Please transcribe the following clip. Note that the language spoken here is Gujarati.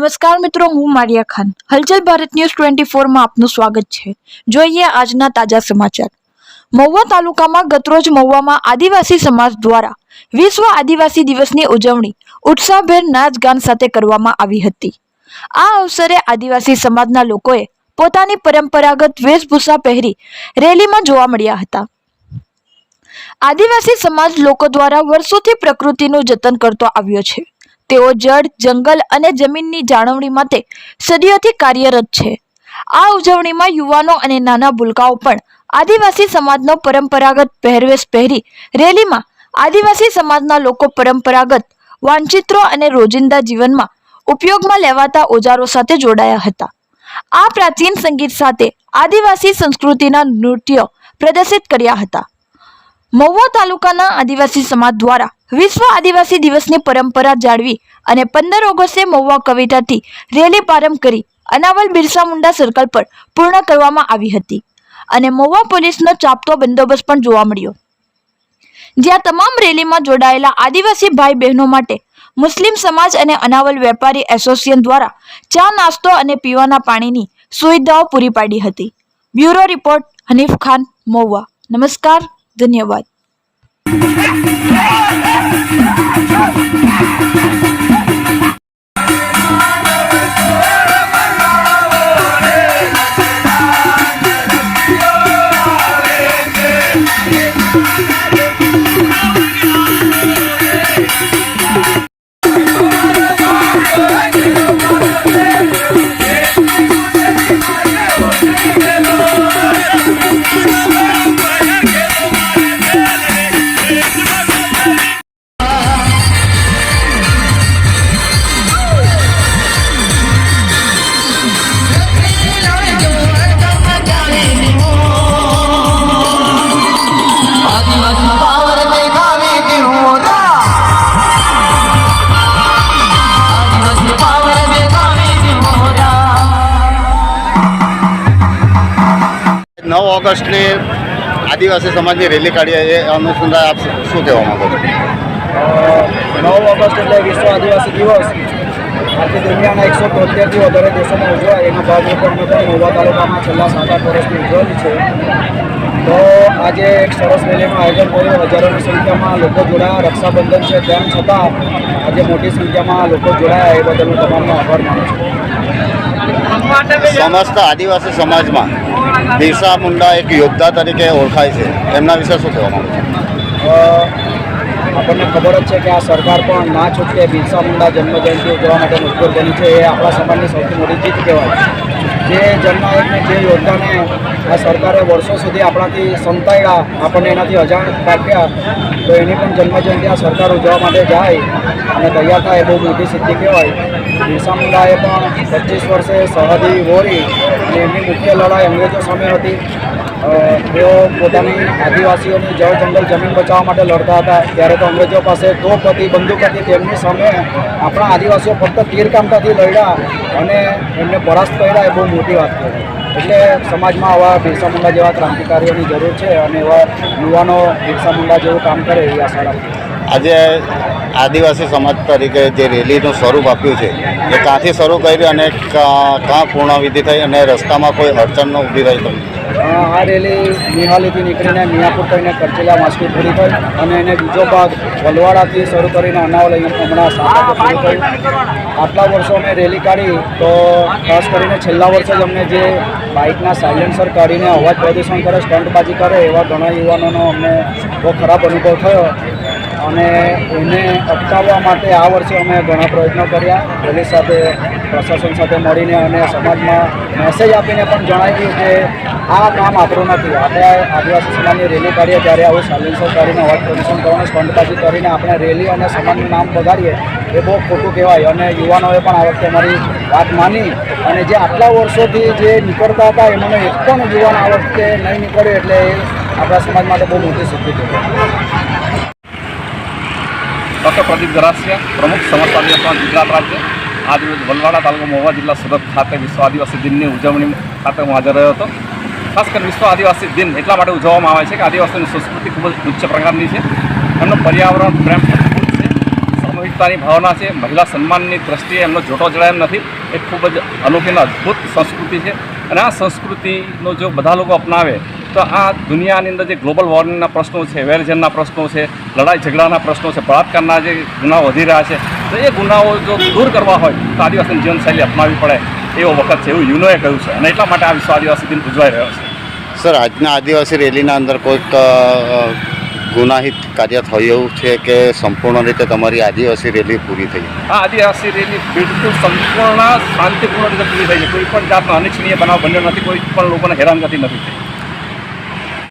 નમસ્કાર મિત્રો, હું મારિયા ખાન. હલચલ ભારત ન્યૂઝ ટ્વેન્ટી ફોરમાં આપનું સ્વાગત છે. જોઈએ આજના તાજા સમાચાર. મહુવા તાલુકામાં ગતરોજ મહુવામાં આદિવાસી સમાજ દ્વારા વિશ્વ આદિવાસી દિવસની ઉજવણી ઉત્સાહભેર નાચ ગાન સાથે કરવામાં આવી હતી. આ અવસરે આદિવાસી સમાજના લોકોએ પોતાની પરંપરાગત વેશભૂષા પહેરી રેલીમાં જોવા મળ્યા હતા. આદિવાસી સમાજ લોકો દ્વારા વર્ષોથી પ્રકૃતિનું જતન કરતો આવ્યો છે. તેઓ જળ, જંગલ અને જમીનની જાળવણી માટે સદીઓથી કાર્યરત છે. આ ઉજવણીમાં યુવાનો અને નાના ભૂલકાઓ પણ આદિવાસી સમાજનો પરંપરાગત પહેરવેશ પહેરી રેલીમાં આદિવાસી સમાજના લોકો પરંપરાગત વાંચિત્રો અને રોજિંદા જીવનમાં ઉપયોગમાં લેવાતા ઓજારો સાથે જોડાયા હતા. આ પ્રાચીન સંગીત સાથે આદિવાસી સંસ્કૃતિના નૃત્યો પ્રદર્શિત કર્યા હતા. મહુવા તાલુકાના આદિવાસી સમાજ દ્વારા વિશ્વ આદિવાસી દિવસની પરંપરા જાળવી અને પંદર ઓગસ્ટે મહુવા કવિતાથી રેલી પ્રારંભ કરી અનાવલ બિરસા મુંડા સર્કલ પર પૂર્ણ કરવામાં આવી હતી અને મહુવા પોલીસનો ચાપતો બંદોબસ્ત પણ જોવા મળ્યો. જ્યાં તમામ રેલીમાં જોડાયેલા આદિવાસી ભાઈ બહેનો માટે મુસ્લિમ સમાજ અને અનાવલ વેપારી એસોસિએશન દ્વારા ચા નાસ્તો અને પીવાના પાણીની સુવિધાઓ પૂરી પાડી હતી. Bureau report Hanif Khan, Mahuva. નમસ્કાર. ધન્યવાદ આદિવાસી નવ ઓગસ્ટની આદિવાસી સમાજની રેલી કાઢી એ અનુસંધાન આપ શું કહેવા માંગો છો? નવ ઓગસ્ટ એટલે વિશ્વ આદિવાસી દિવસ. આખી દુનિયાના એકસો તોતેરથી વધારે દેશોમાં ઉજવાય. એના ભાગરૂપે અમે પણ મહુવા તાલુકામાં છેલ્લા સાત આઠ વર્ષની ઉજવેલી છે. તો આજે એક સરસ રેલીનું આયોજન કર્યું. હજારોની સંખ્યામાં લોકો જોડાયા. રક્ષાબંધન છે. તેમ છતાં આજે મોટી સંખ્યામાં લોકો જોડાયા. એ બદલ હું તમામનો આભાર માનું છું. સમસ્ત આદિવાસી સમાજમાં બિરસા મુંડા એક યોદ્ધા તરીકે ઓળખાય છે. એમના વિશે શું કહેવા માંગો આપણને ખબર જ છે કે આ સરકાર પણ ના છૂટકે બિરસા મુંડા જન્મજયંતિ ઉજવવા માટે મજબૂર બની છે. એ આપણા સમાજની સૌથી મોટી જીત કહેવાય. જે જનનાયકને જે યોદ્ધાને આ સરકારે વર્ષો સુધી આપણાથી સંતાડ્યા આપણને એનાથી અજાણ કાપ્યા તો એની પણ જન્મજયંતિ આ સરકાર ઉજવવા માટે જાય અને તૈયાર થાય એ બહુ મોટી સિદ્ધિ કહેવાય. બિરસા મુંડાએ પણ પચીસ વર્ષે સરહદી વોરી અને એમની મુખ્ય લડાઈ અંગ્રેજો સામે હતી. તેઓ પોતાની આદિવાસીઓની જળ જંગલ જમીન બચાવવા માટે લડતા હતા. ત્યારે તો અંગ્રેજો પાસે તોપ હતી બંદૂક હતી. તેમની સામે આપણા આદિવાસીઓ ફક્ત તીરકામતાથી લડ્યા અને એમને પરાસ્ત કર્યા. એ બહુ મોટી વાત કહેવાય એટલે સમાજમાં આવા બિરસા મુંડા જેવા ક્રાંતિકારીઓની જરૂર છે અને એવા યુવાનો બિરસા મુંડા જેવું કામ કરે એવી આશા રાખું આજે આદિવાસી સમાજ તરીકે જે રેલીનું સ્વરૂપ આપ્યું છે, એ ક્યાંથી શરૂ કરી અને ક્યાં પૂર્ણવિધિ થઈ અને રસ્તામાં કોઈ અડચણ ઊભી રહી તમને આ રેલી નિહાલીથી નીકળીને મિયાપુર થઈને કરચેલા માસ્કી પૂરી થઈ અને એને બીજો ભાગ વલવાડાથી શરૂ કરીને અનાવલ હમણાં પૂરી થઈ આટલા વર્ષો અમે રેલી કાઢી તો ખાસ કરીને છેલ્લા વર્ષે જ અમને જે બાઇકના સાયલેન્સર કાઢીને અવાજ પ્રદૂષણ કરે, સ્ટન્ટબાજી કરે એવા ઘણા યુવાનોનો અમને બહુ ખરાબ અનુભવ થયો. અને એને અટકાવવા માટે આ વર્ષે અમે ઘણા પ્રયત્નો કર્યા. પોલીસ સાથે, પ્રશાસન સાથે મળીને અને સમાજમાં મેસેજ આપીને પણ જણાવ્યું કે આ કામ આપણું નથી. આપણે આદિવાસી સમાજની રેલી કાઢીએ ત્યારે આવું સાયલેન્સર કરીને અવાજ પ્રદૂષણ કરવાનું સ્ટંટબાજી કરીને આપણે રેલી અને સમાજનું નામ બગાડીએ એ બહુ ખોટું કહેવાય. અને યુવાનોએ પણ આ વખતે અમારી વાત માની અને જે આટલા વર્ષોથી જે નીકળતા હતા એમાંનો એક પણ યુવાન આ વખતે નહીં નીકળ્યો એટલે આપણા સમાજ માટે બહુ મોટી સિદ્ધિ કહેવાય ડૉક્ટર પ્રદીપ ગરાસિયા પ્રમુખ સમસ્ત આદિવાસી ગુજરાત રાજ્ય. આજ રોજ વલવાડા તાલુકા મહુવા જિલ્લા સુરત ખાતે વિશ્વ આદિવાસી દિનની ઉજવણી ખાતે હું હાજર રહ્યો હતો. ખાસ કરીને વિશ્વ આદિવાસી દિન એટલા માટે ઉજવવામાં આવે છે કે આદિવાસીની સંસ્કૃતિ ખૂબ જ ઉચ્ચ પ્રકારની છે. એમનો પર્યાવરણ પ્રેમ છે. સામૂહિકતાની ભાવના છે. મહિલા સન્માનની દ્રષ્ટિએ એમનો જોટો જડાય એમ નથી. એ ખૂબ જ અનોખી અને અદ્ભુત સંસ્કૃતિ છે. અને આ સંસ્કૃતિનો જો બધા લોકો અપનાવે તો આ દુનિયાની અંદર જે ગ્લોબલ વોર્મિંગના પ્રશ્નો છે વેરઝેરના પ્રશ્નો છે લડાઈ ઝઘડાના પ્રશ્નો છે બળાત્કારના જે ગુનાઓ વધી રહ્યા છે તો એ ગુનાઓ જો દૂર કરવા હોય તો આદિવાસીની જીવનશૈલી અપનાવવી પડે એવો વખત છે એવું યુનોએ કહ્યું છે. અને એટલા માટે આ વિશ્વ આદિવાસી દિન ઉજવાઈ રહ્યો છે. સર આજના આદિવાસી રેલીના અંદર કોઈક ગુનાહિત કાર્ય થયું એવું છે કે સંપૂર્ણ રીતે તમારી આદિવાસી રેલી પૂરી થઈ? આ આદિવાસી રેલી બિલકુલ સંપૂર્ણ શાંતિપૂર્ણ રીતે પૂરી થઈ છે. કોઈ પણ જાતનો અનિચ્છનીય બનાવ બન્યો નથી કોઈ પણ લોકોને હેરાનગતિ નથી થઈ.